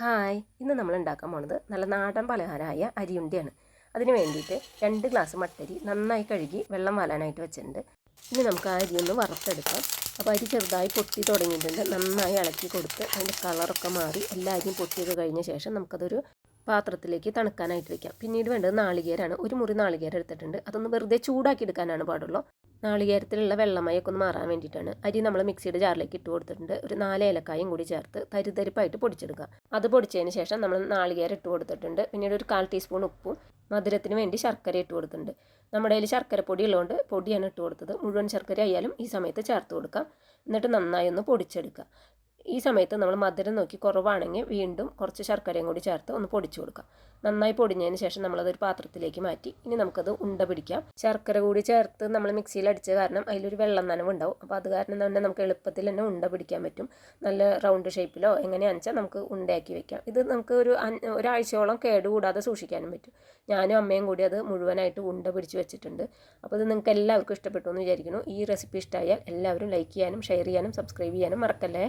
Hi. ഇന്ന് നമ്മൾ ഉണ്ടാക്കാൻ പോണത് നല്ല നാടൻ പലഹാരമായ അരിയുണ്ടിയാണ്. അതിന് വേണ്ടിയിട്ട് രണ്ട് ഗ്ലാസ് മട്ടരി നന്നായി കഴുകി വെള്ളം വാലാനായിട്ട് വെച്ചിട്ടുണ്ട്. ഇനി നമുക്ക് ആ അരി ഒന്ന് വറുത്തെടുക്കാം. അപ്പോൾ അരി ചെറുതായി പൊട്ടി തുടങ്ങിയിട്ടുണ്ട്. നന്നായി ഇളക്കി കൊടുത്ത് അതിന്റെ കളറൊക്കെ മാറി എല്ലാ അരിയും പൊട്ടിയൊക്കെ കഴിഞ്ഞ ശേഷം നമുക്കതൊരു പാത്രത്തിലേക്ക് തണുക്കാനായിട്ട് വെക്കാം. പിന്നീട് വേണ്ടത് നാളികേരാണ്. ഒരു മുറി നാളികേരം എടുത്തിട്ടുണ്ട്. അതൊന്ന് വെറുതെ ചൂടാക്കി എടുക്കാനാണ് പാടുള്ളൂ. നാളികേരത്തിലുള്ള വെള്ളമയൊക്കെ ഒന്ന് മാറാൻ വേണ്ടിയിട്ടാണ്. അരി നമ്മൾ മിക്സിയുടെ ജാറിലേക്ക് ഇട്ട് കൊടുത്തിട്ടുണ്ട്. ഒരു നാല് ഏലക്കായും കൂടി ചേർത്ത് തരിതരിപ്പായിട്ട് പൊടിച്ചെടുക്കുക. അത് പൊടിച്ചതിന് ശേഷം നമ്മൾ നാളികേരം ഇട്ട് കൊടുത്തിട്ടുണ്ട്. പിന്നീട് ഒരു കാൽ ടീസ്പൂൺ ഉപ്പും മധുരത്തിന് വേണ്ടി ശർക്കര ഇട്ട് കൊടുത്തിട്ടുണ്ട്. നമ്മുടെ കയ്യിൽ ശർക്കര പൊടി ഉള്ളതുകൊണ്ട് പൊടിയാണ് ഇട്ട് കൊടുത്തത്. മുഴുവൻ ശർക്കര ആയാലും ഈ സമയത്ത് ചേർത്ത് കൊടുക്കാം. എന്നിട്ട് നന്നായി ഒന്ന് പൊടിച്ചെടുക്കുക. ഈ സമയത്ത് നമ്മൾ മധുരം നോക്കി കുറവാണെങ്കിൽ വീണ്ടും കുറച്ച് ശർക്കരയും കൂടി ചേർത്ത് ഒന്ന് പൊടിച്ചു കൊടുക്കാം നന്നായി പൊടിഞ്ഞതിന് ശേഷം നമ്മളതൊരു പാത്രത്തിലേക്ക് മാറ്റി. ഇനി നമുക്കത് ഉണ്ട പിടിക്കാം. ശർക്കര കൂടി ചേർത്ത് നമ്മൾ മിക്സിയിൽ അടിച്ച കാരണം അതിലൊരു വെള്ളം നനവ് ഉണ്ടാവും. അപ്പോൾ അത് കാരണം തന്നെ നമുക്ക് എളുപ്പത്തിൽ തന്നെ ഉണ്ട പിടിക്കാൻ പറ്റും. നല്ല റൗണ്ട് ഷേപ്പിലോ എങ്ങനെയാണെന്ന് വെച്ചാൽ നമുക്ക് ഉണ്ടയാക്കി വെക്കാം. ഇത് നമുക്ക് ഒരു ഒരാഴ്ചയോളം കേടുകൂടാതെ സൂക്ഷിക്കാനും പറ്റും. ഞാനും അമ്മയും കൂടി അത് മുഴുവനായിട്ട് ഉണ്ട പിടിച്ച് വെച്ചിട്ടുണ്ട്. അപ്പോൾ ഇത് നിങ്ങൾക്ക് എല്ലാവർക്കും ഇഷ്ടപ്പെട്ടു എന്ന് വിചാരിക്കുന്നു. ഈ റെസിപ്പി ഇഷ്ടമായാൽ എല്ലാവരും ലൈക്ക് ചെയ്യാനും ഷെയർ ചെയ്യാനും സബ്സ്ക്രൈബ് ചെയ്യാനും മറക്കല്ലേ?